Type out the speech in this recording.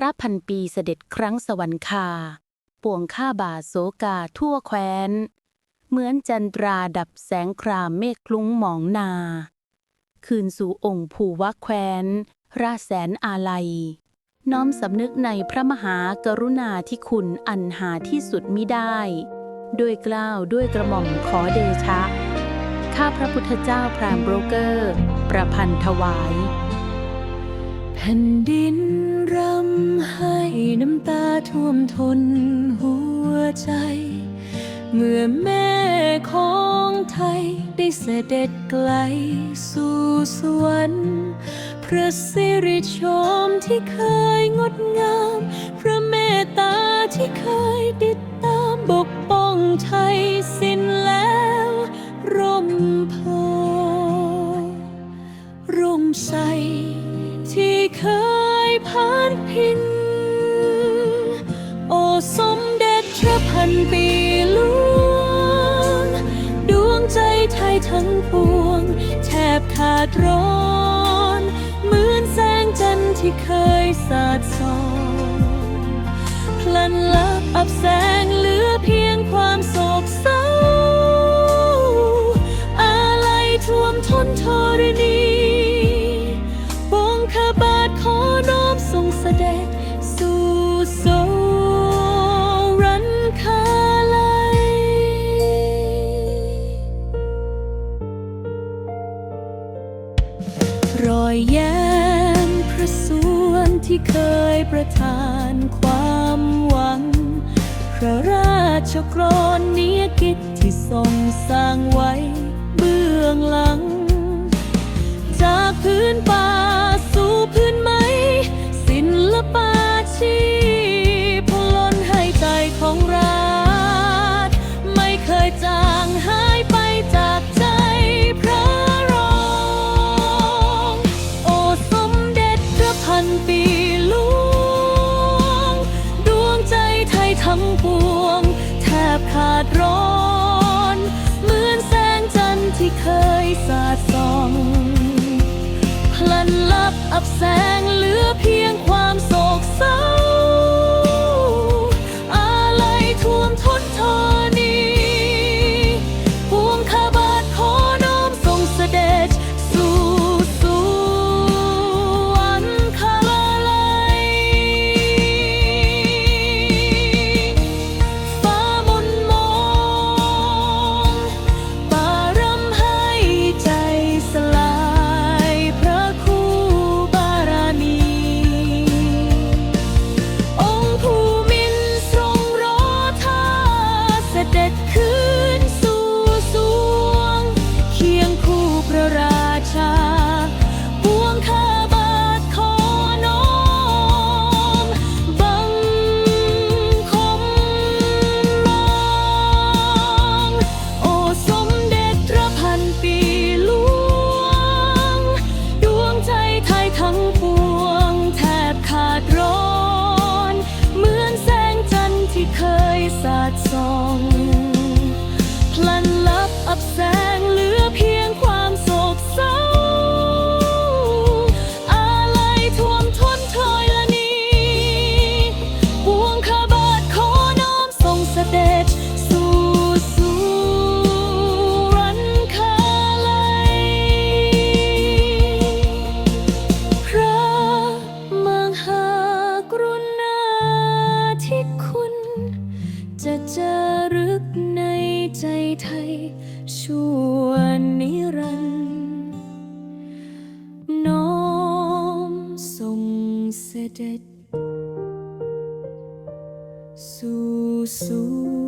ระพันปีเสด็จครั้งสวรรคา ปวงข้าบาโศกาทั่วแคว้น เหมือนจันทราดับแสงครามเมฆคลุ้งหมองนา คืนสู่องค์ภูวะแคว้น ราแสนอาลัย น้อมสำนึกในพระมหากรุณาธิคุณอันหาที่สุดมิได้ ด้วยกล้าวด้วยกระหม่อมขอเดชะ ข้าพระพุทธเจ้าพรามโบรกเกอร์ ประพันธ์ถวาย แผ่นดิน รำให้น้ำตาท่วมทนหัวใจ เมื่อแม่ของไทยได้เสด็จไกลสู่สวรรค์พระสิริชมที่เคยงดงาม พระเมตตาที่เคยติดตามปกป้องไทยสิ้นแล้ว ปวง แทบขาดร้อน เหมือนแสงจันทร์ที่เคยสาดส่องพลันลับอับแสงเหลือเพียงความสง ที่เคยประทานความหวัง พระราชกรณียกิจที่ทรงสร้างไว้เบื้องหลัง จากพื้นป่า ทั้งปวง แทบขาดร้อน เหมือนแสงจันทร์ที่เคยสาดส่อง พลันลับอับแสงเหลือเพียง คู่พ ไทยชั่วนิรันดร์น้อมทรงเสด็จ สู่สู่